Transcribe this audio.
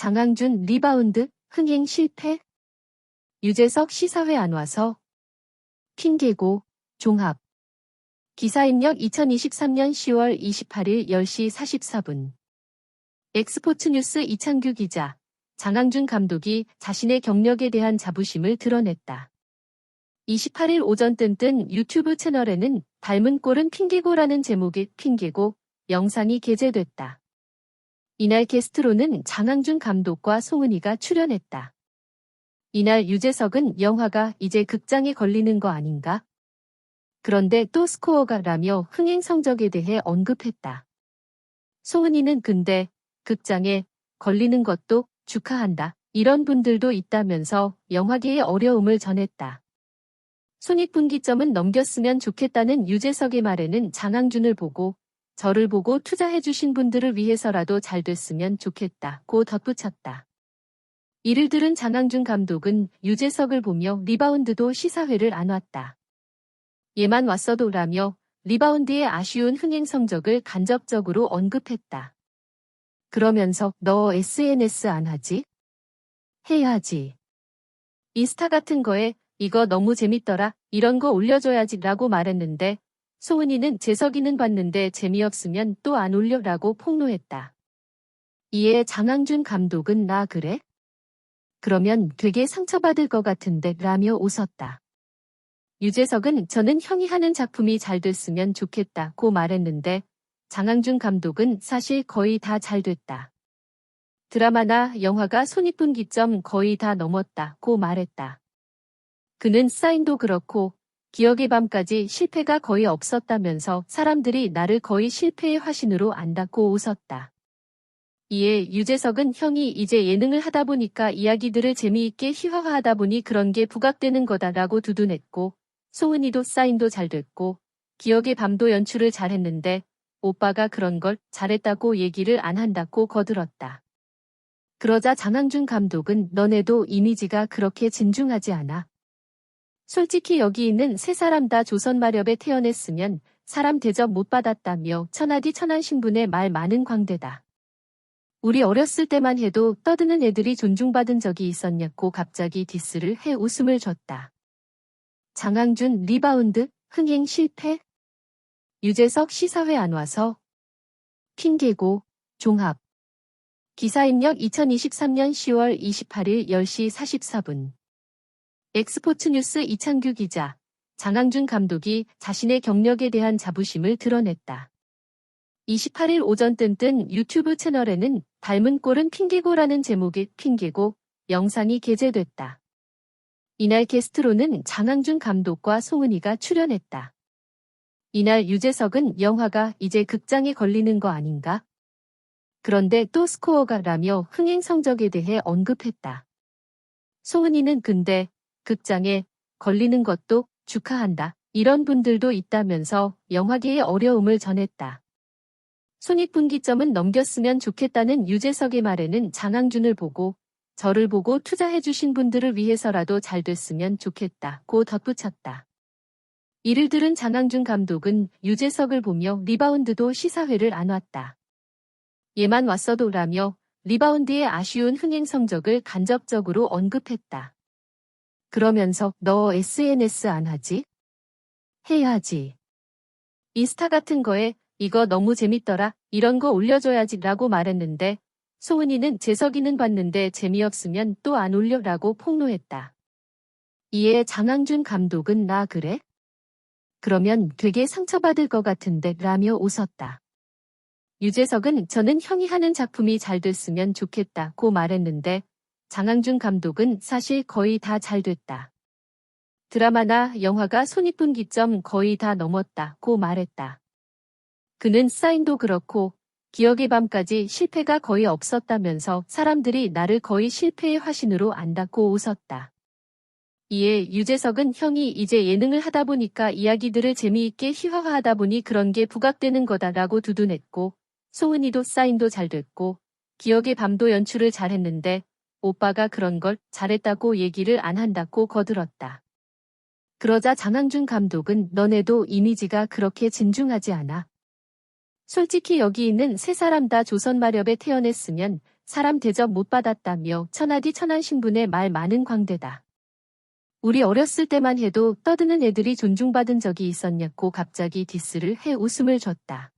장항준 리바운드, 흥행 실패? 유재석 시사회 안 와서? 핑계고, 종합. 기사 입력 2023년 10월 28일 10시 44분. 엑스포츠 뉴스 이창규 기자. 장항준 감독이 자신의 경력에 대한 자부심을 드러냈다. 28일 오전 뜬뜬 유튜브 채널에는 닮은 꼴은 핑계고라는 제목의 핑계고 영상이 게재됐다. 이날 게스트로는 장항준 감독과 송은이가 출연했다. 이날 유재석은 영화가 이제 극장에 걸리는 거 아닌가? 그런데 또 스코어가 라며 흥행 성적에 대해 언급했다. 송은이는 근데 극장에 걸리는 것도 축하한다. 이런 분들도 있다면서 영화계의 어려움을 전했다. 손익분기점은 넘겼으면 좋겠다는 유재석의 말에는 장항준을 보고 저를 보고 투자해주신 분들을 위해서라도 잘 됐으면 좋겠다고 덧붙였다. 이를 들은 장항준 감독은 유재석을 보며 리바운드도 시사회를 안 왔다. 얘만 왔어도 라며 리바운드의 아쉬운 흥행 성적을 간접적으로 언급했다. 그러면서 너 SNS 안 하지? 해야지. 인스타 같은 거에 이거 너무 재밌더라 이런 거 올려줘야지 라고 말했는데 소은이는 재석이는 봤는데 재미없으면 또 안 올려라고 폭로했다. 이에 장항준 감독은 나 그래? 그러면 되게 상처받을 것 같은데 라며 웃었다. 유재석은 저는 형이 하는 작품이 잘 됐으면 좋겠다고 말했는데 장항준 감독은 사실 거의 다 잘 됐다. 드라마나 영화가 손익분기점 거의 다 넘었다고 말했다. 그는 사인도 그렇고 기억의 밤까지 실패가 거의 없었다면서 사람들이 나를 거의 실패의 화신으로 안다고 웃었다. 이에 유재석은 형이 이제 예능을 하다 보니까 이야기들을 재미있게 희화화하다 보니 그런 게 부각되는 거다라고 두둔했고 소은이도 사인도 잘 됐고 기억의 밤도 연출을 잘했는데 오빠가 그런 걸 잘했다고 얘기를 안 한다고 거들었다. 그러자 장항준 감독은 너네도 이미지가 그렇게 진중하지 않아. 솔직히 여기 있는 세 사람 다 조선 마렵에 태어났으면 사람 대접 못 받았다며 천하디 천한 신분의 말 많은 광대다. 우리 어렸을 때만 해도 떠드는 애들이 존중받은 적이 있었냐고 갑자기 디스를 해 웃음을 줬다. 장항준 리바운드 흥행 실패? 유재석 시사회 안 와서? 핑계고 종합 기사 입력 2023년 10월 28일 10시 44분 엑스포츠 뉴스 이창규 기자, 장항준 감독이 자신의 경력에 대한 자부심을 드러냈다. 28일 오전 뜬뜬 유튜브 채널에는 닮은 꼴은 핑계고라는 제목의 핑계고 영상이 게재됐다. 이날 게스트로는 장항준 감독과 송은이가 출연했다. 이날 유재석은 영화가 이제 극장에 걸리는 거 아닌가? 그런데 또 스코어가 라며 흥행 성적에 대해 언급했다. 송은이는 근데 극장에 걸리는 것도 축하한다. 이런 분들도 있다면서 영화계의 어려움을 전했다. 손익분기점은 넘겼으면 좋겠다는 유재석의 말에는 장항준을 보고 저를 보고 투자해주신 분들을 위해서라도 잘 됐으면 좋겠다 고 덧붙였다. 이를 들은 장항준 감독은 유재석을 보며 리바운드도 시사회를 안 왔다. 얘만 왔어도 라며 리바운드의 아쉬운 흥행 성적을 간접적으로 언급했다. 그러면서 너 SNS 안 하지? 해야지. 인스타 같은 거에 이거 너무 재밌더라 이런 거 올려줘야지 라고 말했는데 소은이는 재석이는 봤는데 재미없으면 또 안 올려라고 폭로했다. 이에 장항준 감독은 나 그래? 그러면 되게 상처받을 것 같은데 라며 웃었다. 유재석은 저는 형이 하는 작품이 잘 됐으면 좋겠다고 말했는데 장항준 감독은 사실 거의 다 잘 됐다. 드라마나 영화가 손익분기점 거의 다 넘었다고 말했다. 그는 사인도 그렇고 기억의 밤까지 실패가 거의 없었다면서 사람들이 나를 거의 실패의 화신으로 안다고 웃었다. 이에 유재석은 형이 이제 예능을 하다 보니까 이야기들을 재미있게 희화화하다 보니 그런 게 부각되는 거다라고 두둔했고 소은이도 사인도 잘 됐고 기억의 밤도 연출을 잘했는데 오빠가 그런 걸 잘했다고 얘기를 안 한다고 거들었다. 그러자 장항준 감독은 너네도 이미지가 그렇게 진중하지 않아. 솔직히 여기 있는 세 사람 다 조선 마렵에 태어났으면 사람 대접 못 받았다며 천하디 천한 신분의 말 많은 광대다. 우리 어렸을 때만 해도 떠드는 애들이 존중받은 적이 있었냐고 갑자기 디스를 해 웃음을 줬다.